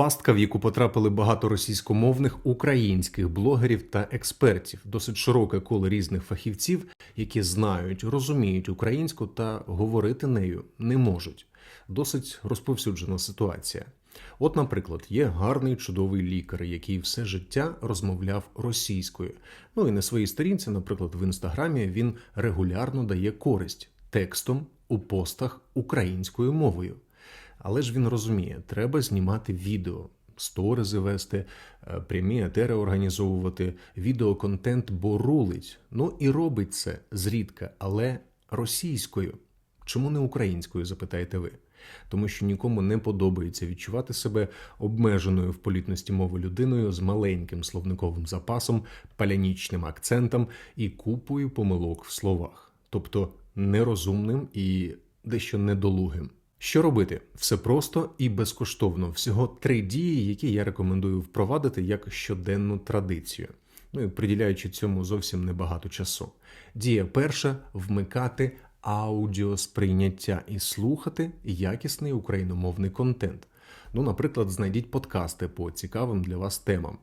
Пастка, в яку потрапили багато російськомовних українських блогерів та експертів, досить широке коло різних фахівців, які знають, розуміють українську та говорити нею не можуть. Досить розповсюджена ситуація. От, наприклад, є гарний чудовий лікар, який все життя розмовляв російською. Ну і на своїй сторінці, наприклад, в інстаграмі він регулярно дає користь текстом у постах українською мовою. Але ж він розуміє, треба знімати відео, сторизи вести, е, прямі етери організовувати, відеоконтент, бо рулить. Ну і робить це зрідка, але російською. Чому не українською, запитаєте ви? Тому що нікому не подобається відчувати себе обмеженою в політності мови людиною з маленьким словниковим запасом, палянічним акцентом і купою помилок в словах, тобто нерозумним і дещо недолугим. Що робити? Все просто і безкоштовно. Всього три дії, які я рекомендую впровадити як щоденну традицію. Ну і приділяючи цьому зовсім небагато часу. Дія перша вмикати аудіосприйняття і слухати якісний україномовний контент. Ну, наприклад, знайдіть подкасти по цікавим для вас темам.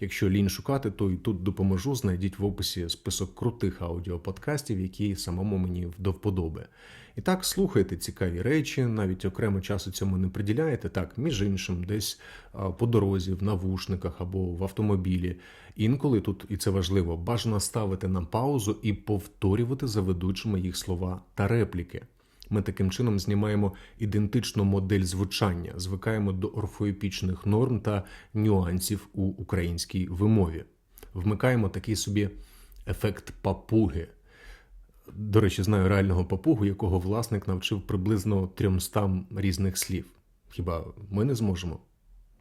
Якщо лінь шукати, то і тут допоможу. Знайдіть в описі список крутих аудіоподкастів, які самому мені до вподоби. І так слухайте цікаві речі, навіть окремо часу цьому не приділяєте. Так, між іншим, десь по дорозі, в навушниках або в автомобілі. Інколи тут, і це важливо, бажано ставити на паузу і повторювати за ведучими їх слова та репліки. Ми таким чином знімаємо ідентичну модель звучання, звикаємо до орфоепічних норм та нюансів у українській вимові. Вмикаємо такий собі ефект папуги. До речі, знаю реального папугу, якого власник навчив приблизно 300 різних слів. Хіба ми не зможемо?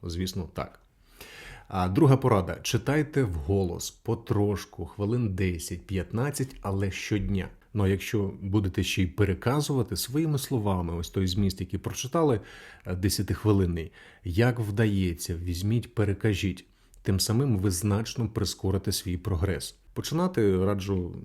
Звісно, так. А друга порада: читайте вголос потрошку, хвилин 10-15, але щодня. Ну а якщо будете ще й переказувати своїми словами, ось той зміст, який прочитали, 10-хвилинний, як вдається, візьміть, перекажіть. Тим самим ви значно прискорите свій прогрес. Починати раджу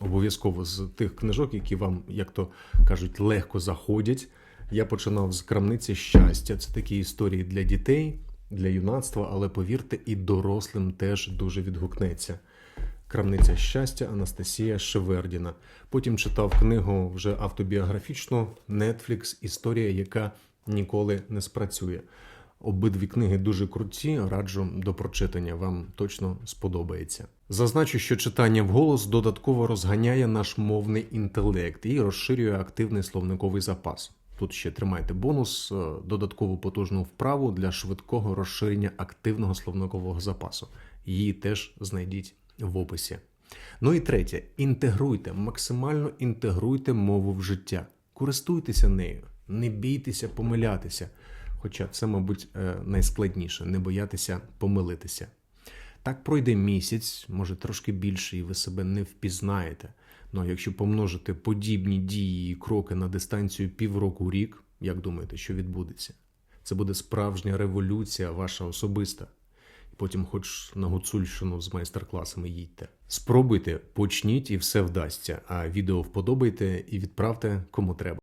обов'язково з тих книжок, які вам, як то кажуть, легко заходять. Я починав з крамниці щастя. Це такі історії для дітей, для юнацтва, але повірте, і дорослим теж дуже відгукнеться. Крамниця щастя Анастасія Шевердіна. Потім читав книгу вже автобіографічну Netflix Історія, яка ніколи не спрацює. Обидві книги дуже круті, раджу до прочитання, вам точно сподобається. Зазначу, що читання вголос додатково розганяє наш мовний інтелект і розширює активний словниковий запас. Тут ще тримайте бонус, е, додаткову потужну вправу для швидкого розширення активного словникового запасу. Її теж знайдіть в описі. Ну і третє: інтегруйте, максимально інтегруйте мову в життя. Користуйтеся нею, не бійтеся помилятися. Хоча це, мабуть, е, найскладніше не боятися помилитися. Так пройде місяць, може трошки більше, і ви себе не впізнаєте. Ну а якщо помножити подібні дії і кроки на дистанцію півроку рік, як думаєте, що відбудеться? Це буде справжня революція, ваша особиста. Потім, хоч на Гуцульщину з майстер-класами їдьте. Спробуйте, почніть і все вдасться. А відео вподобайте і відправте кому треба.